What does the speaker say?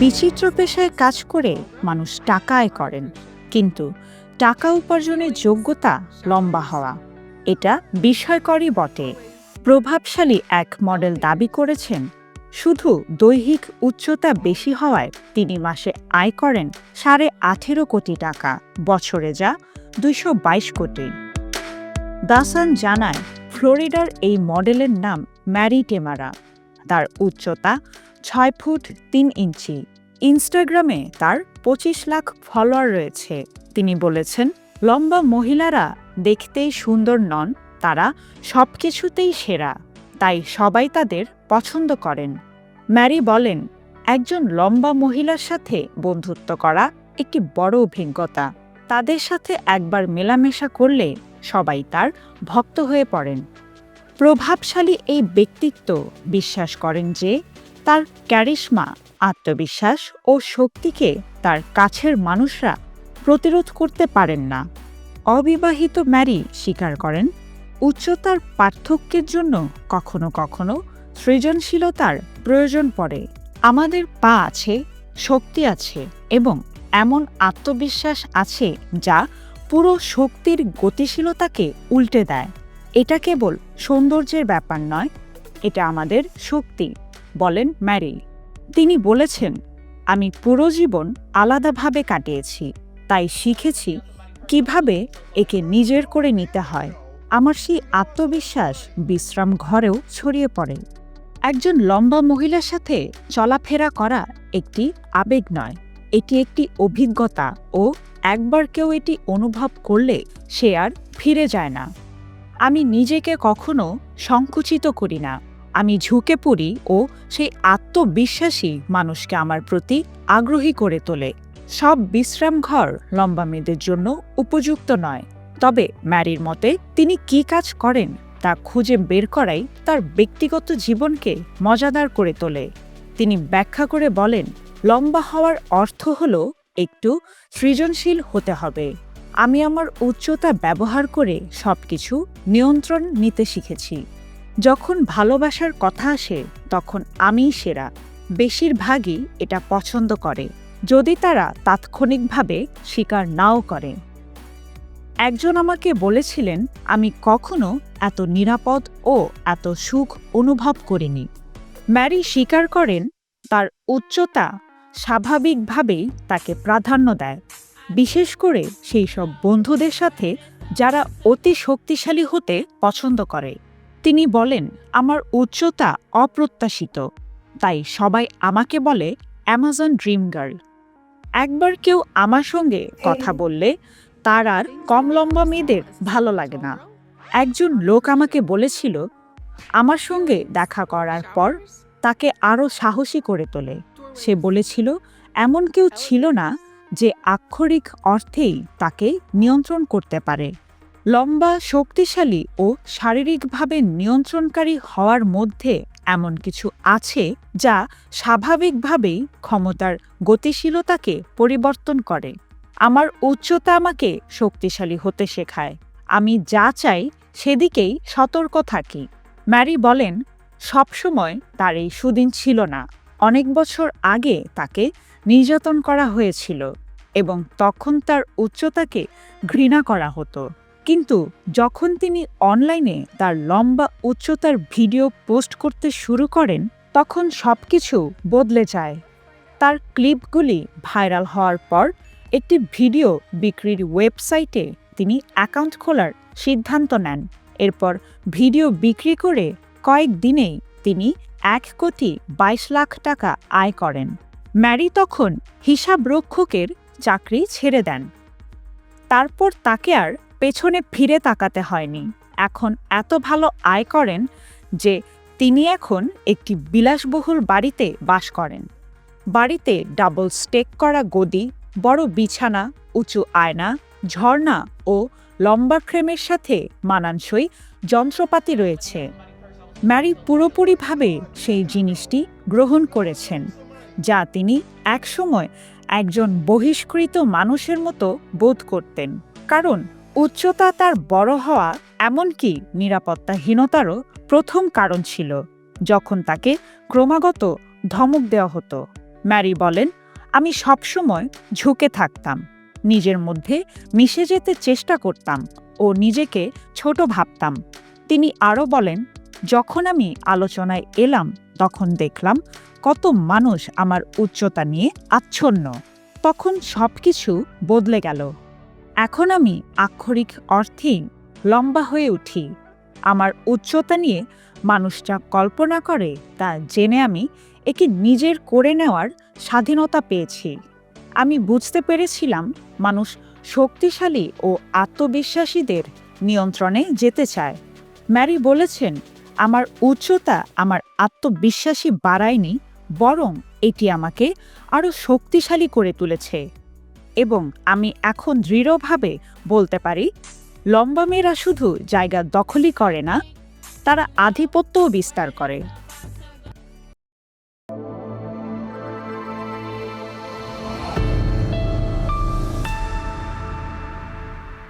বিচিত্র পেশায় কাজ করে মানুষ টাকা আয় করেন, কিন্তু টাকা উপার্জনের যোগ্যতা লম্বা হওয়া। এটা বিস্ময়করই বটে। প্রভাবশালী এক মডেল দাবি করেছেন, শুধু দৈহিক উচ্চতা বেশি হওয়ায় তিনি মাসে আয় করেন সাড়ে আঠেরো কোটি টাকা, বছরে যা দুইশো বাইশ কোটি। দাসান জানায়, ফ্লোরিডার এই মডেলের নাম ম্যারি টেমারা তার উচ্চতা ছয় ফুট তিন ইঞ্চি। ইনস্টাগ্রামে তার পঁচিশ লাখ ফলোয়ার রয়েছে। তিনি বলেছেন, লম্বা মহিলারা দেখতেই সুন্দর নন, তারা সব কিছুতেই সেরা, তাই সবাই তাদের পছন্দ করেন। ম্যারি বলেন, একজন লম্বা মহিলার সাথে বন্ধুত্ব করা একটি বড় অভিজ্ঞতা। তাদের সাথে একবার মেলামেশা করলে সবাই তার ভক্ত হয়ে পড়েন। প্রভাবশালী এই ব্যক্তিত্ব বিশ্বাস করেন যে তার ক্যারিশমা, আত্মবিশ্বাস ও শক্তিকে তার কাছের মানুষরা প্রতিরোধ করতে পারেন না। অবিবাহিত ম্যারি স্বীকার করেন, উচ্চতার পার্থক্যের জন্য কখনো কখনো সৃজনশীলতার প্রয়োজন পড়ে। আমাদের পা আছে, শক্তি আছে এবং এমন আত্মবিশ্বাস আছে যা পুরো শক্তির গতিশীলতাকে উল্টে দেয়। এটা কেবল সৌন্দর্যের ব্যাপার নয়, এটা আমাদের শক্তি, বলেন ম্যারি। তিনি বলেছেন, আমি পুরো জীবন আলাদাভাবে কাটিয়েছি, তাই শিখেছি কীভাবে একে নিজের করে নিতে হয়। আমার সেই আত্মবিশ্বাস বিশ্রাম ঘরেও ছড়িয়ে পড়ে। একজন লম্বা মহিলার সাথে চলাফেরা করা একটি আবেগ নয়, এটি একটি অভিজ্ঞতা ও একবার কেউ এটি অনুভব করলে সে আর ফিরে যায় না। আমি নিজেকে কখনো সংকুচিত করি না। আমি ঝুঁকে পড়ি ও সেই আত্মবিশ্বাসী মানুষকে আমার প্রতি আগ্রহী করে তোলে। সব বিশ্রাম ঘর লম্বা মেয়েদের জন্য উপযুক্ত নয়। তবে ম্যারির মতে তিনি কি কাজ করেন তা খুঁজে বের করাই তার ব্যক্তিগত জীবনকে মজাদার করে তোলে। তিনি ব্যাখ্যা করে বলেন, লম্বা হওয়ার অর্থ হল একটু সৃজনশীল হতে হবে। আমি আমার উচ্চতা ব্যবহার করে সব কিছু নিয়ন্ত্রণ নিতে শিখেছি। যখন ভালোবাসার কথা আসে, তখন আমিই সেরা। বেশিরভাগই এটা পছন্দ করে, যদি তারা তাৎক্ষণিকভাবে স্বীকার নাও করে। একজন আমাকে বলেছিলেন, আমি কখনো এত নিরাপদ ও এত সুখ অনুভব করিনি। ম্যারি স্বীকার করেন, তার উচ্চতা স্বাভাবিকভাবেই তাকে প্রাধান্য দেয়। বিশেষ করে সেই সব বন্ধুদের সাথে যারা অতি শক্তিশালী হতে পছন্দ করে। তিনি বলেন, আমার উচ্চতা অপ্রত্যাশিত, তাই সবাই আমাকে বলে অ্যামাজন ড্রিম গার্ল একবার কেউ আমার সঙ্গে কথা বললে, তার আর কম লম্বা মেয়েদের ভালো লাগে না। একজন লোক আমাকে বলেছিল, আমার সঙ্গে দেখা করার পর তাকে আরও সাহসী করে তোলে। সে বলেছিল, এমন কেউ ছিল না যে আক্ষরিক অর্থেই তাকে নিয়ন্ত্রণ করতে পারে। লম্বা, শক্তিশালী ও শারীরিকভাবে নিয়ন্ত্রণকারী হওয়ার মধ্যে এমন কিছু আছে যা স্বাভাবিকভাবেই ক্ষমতার গতিশীলতাকে পরিবর্তন করে। আমার উচ্চতা আমাকে শক্তিশালী হতে শেখায়। আমি যা চাই সেদিকেই সতর্ক থাকি। ম্যারি বলেন, সবসময় তার এই সুদিন ছিল না। অনেক বছর আগে তাকে নির্যাতন করা হয়েছিল এবং তখন তার উচ্চতাকে ঘৃণা করা হতো। কিন্তু যখন তিনি অনলাইনে তার লম্বা উচ্চতার ভিডিও পোস্ট করতে শুরু করেন, তখন সব কিছু বদলে যায়। তার ক্লিপগুলি ভাইরাল হওয়ার পর একটি ভিডিও বিক্রির ওয়েবসাইটে তিনি অ্যাকাউন্ট খোলার সিদ্ধান্ত নেন। এরপর ভিডিও বিক্রি করে কয়েক দিনেই তিনি এক কোটি বাইশ লাখ টাকা আয় করেন। ম্যারি তখন হিসাব রক্ষকের চাকরি ছেড়ে দেন। তারপর তাকে আর পেছনে ফিরে তাকাতে হয়নি। এখন এত ভালো আয় করেন যে তিনি এখন একটি বিলাসবহুল বাড়িতে বাস করেন। বাড়িতে ডাবল স্টেক করা গদি, বড় বিছানা, উঁচু আয়না, ঝর্ণা ও লম্বা ফ্রেমের সাথে মানানসই যন্ত্রপাতি রয়েছে। ম্যারি পুরোপুরিভাবে সেই জিনিসটি গ্রহণ করেছেন, যা তিনি একসময় একজন বহিষ্কৃত মানুষের মতো বোধ করতেন। কারণ উচ্চতা তার বড় হওয়া এমনকি নিরাপত্তাহীনতারও প্রথম কারণ ছিল, যখন তাকে ক্রমাগত ধমক দেওয়া হতো। ম্যারি বলেন, আমি সবসময় ঝুঁকে থাকতাম, নিজের মধ্যে মিশে যেতে চেষ্টা করতাম ও নিজেকে ছোট ভাবতাম। তিনি আরও বলেন যখন আমি আলোচনায় এলাম, তখন দেখলাম কত মানুষ আমার উচ্চতা নিয়ে আচ্ছন্ন। তখন সব কিছু বদলে গেল। এখন আমি আক্ষরিক অর্থেই লম্বা হয়ে উঠি। আমার উচ্চতা নিয়ে মানুষ যা কল্পনা করে, তা জেনে আমি একে নিজের করে নেওয়ার স্বাধীনতা পেয়েছি। আমি বুঝতে পেরেছিলাম মানুষ শক্তিশালী ও আত্মবিশ্বাসীদের নিয়ন্ত্রণে যেতে চায়। ম্যারি বলেছেন আমার উচ্চতা আমার আত্মবিশ্বাসী বাড়ায়নি, বরং এটি আমাকে আরও শক্তিশালী করে তুলেছে। এবং আমি এখন দৃঢ়ভাবে বলতে পারি, লম্বা মেয়েরা শুধু জায়গা দখলই করে না, তারা আধিপত্যও বিস্তার করে।